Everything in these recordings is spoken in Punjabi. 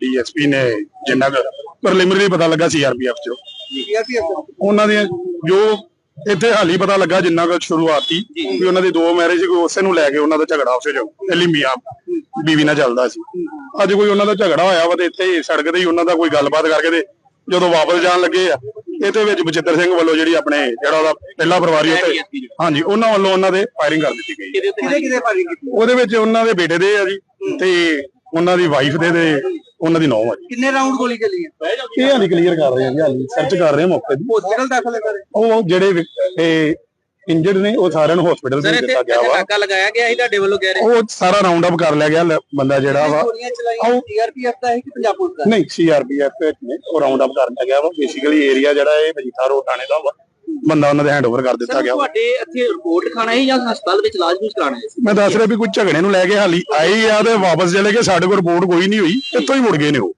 ਡੀਐਸਪੀ ਨੇ ਜਿੰਨਾ ਕੁ ਪ੍ਰੀਲਿਮਿਨਰੀ ਪਤਾ ਲੱਗਾ ਸੀਆਰਪੀਐਫ ਚ। ਉਹਨਾਂ ਦੀਆਂ ਜੋ ਇੱਥੇ ਹਾਲੀ ਪਤਾ ਲੱਗਾ ਜਿੰਨਾ ਕੁ ਸ਼ੁਰੂਆਤੀ ਵੀ ਉਹਨਾਂ ਦੀ ਦੋ ਮੈਰਿਜ ਕੋਈ ਉਸੇ ਨੂੰ ਲੈ ਕੇ ਉਹਨਾਂ ਦਾ ਝਗੜਾ ਉਸੇ ਜੋ ਪਹਿਲੀ ਮੀਆਂ ਬੀਵੀ ਨਾਲ ਚੱਲਦਾ ਸੀ। ਅੱਜ ਕੋਈ ਉਹਨਾਂ ਦਾ ਝਗੜਾ ਹੋਇਆ ਵਾ ਤੇ ਇੱਥੇ ਸੜਕ ਤੇ ਹੀ ਉਹਨਾਂ ਦਾ ਕੋਈ ਗੱਲਬਾਤ ਕਰਕੇ ਤੇ ਜਦੋਂ ਵਾਪਸ ਜਾਣ ਲੱਗੇ ਆ ਇਹਦੇ ਵਿੱਚ ਬਚਿੱਤਰ ਸਿੰਘ ਵੱਲੋਂ ਜਿਹੜੀ ਆਪਣੇ ਜਿਹੜਾ ਉਹਦਾ ਪਹਿਲਾ ਪਰਿਵਾਰੀ ਉੱਤੇ ਹਾਂਜੀ ਉਹਨਾਂ ਵੱਲੋਂ ਉਹਨਾਂ ਦੇ ਫਾਇਰਿੰਗ ਕਰ ਦਿੱਤੀ ਗਈ। ਕਿਹਦੇ ਕਿਹਦੇ ਫਾਇਰਿੰਗ ਕੀਤੀ? ਉਹਦੇ ਵਿੱਚ ਉਹਨਾਂ ਦੇ ਬੇਟੇ ਦੇ ਆ ਜੀ ਤੇ ਉਹਨਾਂ ਦੀ ਵਾਈਫ ਦੇ ਤੇ ਉਹਨਾਂ ਦੀ ਨੌਂ ਆ ਜੀ। ਕਿੰਨੇ ਰਾਉਂਡ ਗੋਲੀ ਚੱਲੀ ਹੈ? ਇਹ ਹਾਲੀ ਕਲੀਅਰ ਕਰ ਰਹੇ ਆ ਜੀ ਹਾਲੀ। ਸਰਚ ਕਰ ਰਹੇ ਆ ਮੌਕੇ ਦੀ ਹਸਪੀਟਲ ਦਾਖਲ ਸਾਰੇ? ਉਹ ਜਿਹੜੇ ਵਿਕ- ਇਹ ਇੰਜਰਡ ਨੇ ਉਹ ਸਾਰਿਆਂ ਨੂੰ ਹਸਪੀਟਲ ਸਰ ਭੇਜ ਇੱਥੇ ਦਿੱਤਾ ਗਿਆ ਵਾ। ਨਾਕਾ ਲਗਾਇਆ ਗਿਆ ਸੀ ਤੁਹਾਡੇ ਵੱਲੋਂ ਕਹਿ ਰਹੇ ਉਹ ਸਾਰਾ ਰਾਉਂਡ ਅਪ ਕਰ ਲਿਆ ਗਿਆ ਲ- ਬੰਦਾ ਜਿਹੜਾ ਵਾ। ਗੋਲੀਆਂ ਚਲਾਈਆਂ ਸੀਆਰਪੀਐਫ ਦਾ ਹੈ ਕਿ ਪੰਜਾਬ ਪੁਲਿਸ ਦਾ ਨਹੀਂ ਸੀਆਰਪੀਐਫ ਨੇ ਉਹ ਰਾਉਂਡ ਅਪ ਕਰ ਲਿਆ ਗਿਆ ਵਾ। ਬੇਸਿਕਲੀ ਏਰੀਆ ਜਿਹੜਾ ਇਹ ਮਜੀਠਾ ਰੋਡ ਥਾਣੇ ਦਾ ਵਾ। ਬੰਦਾ ਉਹਨਾਂ ਦੇ ਹੈਂਡਓਵਰ ਕਰ ਦਿੱਤਾ ਗਿਆ। ਤੁਹਾਡੇ ਇੱਥੇ ਰਿਪੋਰਟ ਖਾਣਾ ਹੈ ਜਾਂ ਹਸਪਤਾਲ ਵਿੱਚ ਇਲਾਜ ਵੀ ਕਰਾਣਾ ਹੈ? ਮੈਂ ਦੱਸ ਰਿਹਾ ਵੀ ਕੋਈ ਝਗੜੇ ਨੂੰ ਲੈ ਕੇ ਹਾਲੀ ਆਏ ਆ ਤੇ ਵਾਪਸ ਚਲੇ ਗਏ। ਸਾਡੇ ਕੋਲ ਰਿਪੋਰਟ ਕੋਈ ਨਹੀਂ ਹੋਈ। ਇੱਥੋਂ ਹੀ ਮੁੜ ਗਏ ਨੇ ਉਹ।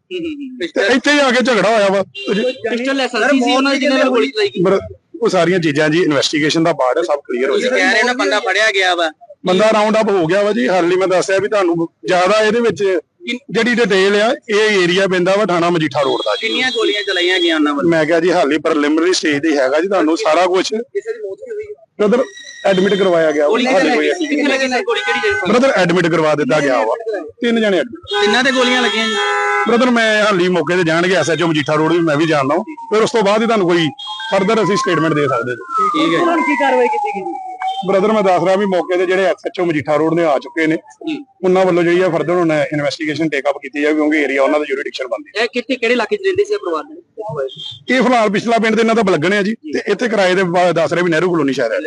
ਤੇ ਇੱਥੇ ਹੀ ਆ ਕੇ ਝਗੜਾ ਹੋਇਆ ਵਾ। ਪਿਸਟਲ ਲਾਇਸੈਂਸ ਸੀ ਉਹਨਾਂ ਜਿਹਨਾਂ ਨਾਲ ਗੋਲੀ ਚਲਾਈ ਗਈ ਉਹ ਸਾਰੀਆਂ ਚੀਜ਼ਾਂ ਜੀ ਇਨਵੈਸਟੀਗੇਸ਼ਨ ਦਾ ਪਾਰਟ ਹੈ ਸਭ ਕਲੀਅਰ ਹੋ ਤੁਸੀਂ ਜਾਏਗਾ ਕਹਿ ਰਹੇ ਨਾ ਬੰਦਾ ਫੜਿਆ ਗਿਆ ਵਾ। ਬੰਦਾ ਰਾਉਂਡ ਅਪ ਹੋ ਗਿਆ ਵਾ ਜੀ। ਹਾਲੀ ਮੈਂ ਦੱਸਿਆ ਵੀ ਤੁਹਾਨੂੰ ਜ਼ਿਆਦਾ ਇਹਦੇ ਵਿੱਚ ਜਿਹੜੀ ਡਿਟੇਲ ਆ ਇਹ ਏਰੀਆ ਪੈਂਦਾ ਵਾ ਥਾਣਾ ਮਜੀਠਾ ਰੋਡ ਦਾ ਜੀ। ਕਿੰਨੀਆਂ ਗੋਲੀਆਂ ਚਲਾਈਆਂ ਗਈਆਂ ਉਹਨਾਂ ਵੱਲੋਂ? ਮੈਂ ਕਿਹਾ ਜੀ ਹਾਲੀ ਪ੍ਰੀਲਿਮਿਨਰੀ ਸਟੇਜ ਤੇ ਹੈਗਾ ਜੀ ਤੁਹਾਨੂੰ ਸਾਰਾ ਕੁਝ ਕਿਸੇ ਦੀ ਮੌਤ ਵੀ ਹੋਈ ਹੈ ਬ੍ਰਦਰ ਐਡਮਿਟ ਕਰਵਾਇਆ ਗਿਆ ਗੋਲੀ ਹਾਲੇ ਕੋਈ ਕਿੱਥੇ ਲੱਗੀ ਸਰ ਗੋਲੀ ਕਿਹੜੀ ਜਗ੍ਹਾ ਬ੍ਰਦਰ ਐਡਮਿਟ ਕਰਵਾ ਦਿੱਤਾ ਗਿਆ ਵਾ। ਤਿੰਨ ਜਣੇ ਐਡਮਿਟ ਤਿੰਨਾਂ ਤੇ ਗੋਲੀਆਂ ਲੱਗੀਆਂ ਜੀ? ਬ੍ਰਦਰ ਮੈਂ ਹਾਲੀ ਮੌਕੇ ਤੇ ਜਾਣਗੇ ਐਸਐਚਓ ਮਜੀਠਾ ਰੋਡ ਵੀ ਮੈਂ ਵੀ ਜਾਣਦਾ ਹਾਂ ਫਿਰ ਉਸ ਤੋਂ ਬਾਅਦ ਹੀ ਤੁਹਾਨੂੰ ਕੋਈ ਫਰਦਰ ਅਸੀਂ ਸਟੇਟਮੈਂਟ ਦੇ ਸਕਦੇ ਜੀ ਠੀਕ ਹੈ ਉਹਨਾਂ ਨੇ ਕੀ ਕਾਰਵਾਈ ਕੀਤੀ ਗਈ? ਬ੍ਰਦਰ ਮੈਂ ਦੱਸ ਰਿਹਾ ਵੀ ਮੌਕੇ ਤੇ ਜਿਹੜੇ ਐਸਐਚਓ ਮਜੀਠਾ ਰੋਡ ਨੇ ਆ ਚੁੱਕੇ ਨੇ ਉਹਨਾਂ ਵੱਲੋਂ ਜਿਹੜੀ ਆ ਫਰਦਰ ਹੁਣ ਇਨਵੈਸਟੀਗੇਸ਼ਨ ਟੇਕ ਅਪ ਕੀਤੀ ਜਾਵੇ ਕਿਉਂਕਿ ਏਰੀਆ ਉਹਨਾਂ ਦਾ ਜੁਰੀਡਿਕਸ਼ਨ ਬਣਦੀ ਇਹ ਕਿੱਥੇ ਕਿਹੜੇ ਇਲਾਕੇ 'ਚ ਰਹਿੰਦੇ ਸੀ ਇਹ ਪਰਿਵਾਰ ਦੇ? ਇਹ ਫਿਲਹਾਲ ਪਿਛਲਾ ਪਿੰਡ ਦੇ ਇਹਨਾਂ ਦਾ ਬਲਗਣ ਹੈ ਜੀ ਤੇ ਇੱਥੇ ਕਿਰਾਏ ਦੇ ਦੱਸ ਰਹੇ ਵੀ ਨਹਿਰੂ ਕਲੋਨੀ ਸ਼ਹਿਰ ਹੈ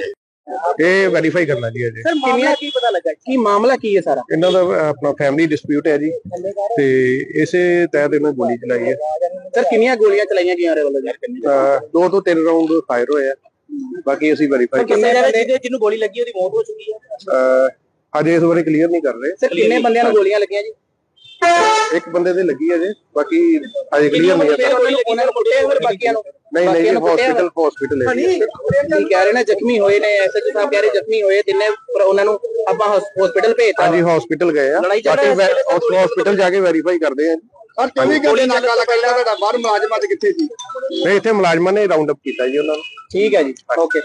ਇਹ। ਵੈਰੀਫਾਈ ਕਰਨਾ ਜੀ ਅਜੇ। ਸਰ ਮਾਮਲਾ ਕੀ ਪਤਾ ਲੱਗਾ? ਕੀ ਮਾਮਲਾ ਕੀ ਹੈ ਸਾਰਾ? ਇਹਨਾਂ ਦਾ ਆਪਣਾ ਫੈਮਿਲੀ ਡਿਸਪਿਊਟ ਹੈ ਜੀ ਤੇ ਇਸੇ ਤਹਿਤ ਇਹਨਾਂ ਗੋਲੀ ਚਲਾਈ ਹੈ। ਸਰ ਕਿੰਨੀਆਂ ਗੋਲੀਆਂ ਚਲਾਈਆਂ ਗਈਆਂ ਉਹਦੇ ਵੱਲੋਂ? ਦੋ ਤੋਂ ਤਿੰਨ ਰਾਉਂਡ ਫਾਇਰ ਹੋਏ ਆ। ਬਾਕੀ ਅਸੀਂ ਵੈਰੀਫਾਈ ਕਿੰਨੇ ਜਿਹਦੇ ਜਿਹਨੂੰ ਗੋਲੀ ਲੱਗੀ ਉਹਦੀ ਮੌਤ ਹੋ ਚੁੱਕੀ ਹੈ ਅਜੇ ਇਸ ਬਾਰੇ ਕਲੀਅਰ ਨਹੀਂ ਕਰ ਰਹੇ। ਸਰ ਕਿੰਨੇ ਬੰਦਿਆਂ ਨੂੰ ਗੋਲੀਆਂ ਲੱਗੀਆਂ ਜੀ? ਇੱਕ ਬੰਦੇ ਦੇ ਲੱਗੀ ਅਜੇ ਬਾਕੀ ਅਜੇ ਕਲੀਅਰ ਨਹੀਂ ਹੈ ਉਹਨਾਂ ਨੂੰ ਕੁੱਟਿਆ ਫਿਰ ਬਾਕੀਆਂ ਨੂੰ? ਨਹੀਂ ਨਹੀਂ ਹਸਪੀਟਲ ਹਸਪੀਟਲ ਹੈ ਜੀ। ਕੀ ਕਹਿ ਰਹੇ ਨੇ ਜ਼ਖਮੀ ਹੋਏ ਨੇ ਐਸਐਚਓ ਸਾਹਿਬ ਕਹਿ ਰਹੇ ਜ਼ਖਮੀ ਹੋਏ ਤਿੰਨੇ ਪਰ ਉਹਨਾਂ ਨੂੰ ਆਪਾਂ ਹਸਪੀਟਲ ਭੇਜਤਾ। ਹਾਂਜੀ ਹਸਪੀਟਲ ਗਏ ਆ। ਬਾਕੀ ਹੋਇਆ ਸੀ? ਹਸਪੀਟਲ ਜਾ ਕੇ ਵੈਰੀਫਾਈ ਕਰਦੇ ਆ ਔਰ ਕਿੰਨੀ ਗੋਲੀ ਨਾਕਾ ਲਗਾਇਆ ਤੁਹਾਡਾ ਬਾਹਰ ਮੁਲਾਜ਼ਮਾਂ ਤੇ ਕਿੱਥੇ ਸੀ? ਨਹੀਂ ਇੱਥੇ ਮੁਲਾਜ਼ਮਾਂ ਨੇ ਰਾਉਂਡ ਅਪ ਕੀਤਾ ਜੀ ਉਹਨਾਂ ਨੂੰ। ਠੀਕ ਹੈ ਜੀ ਓਕੇ।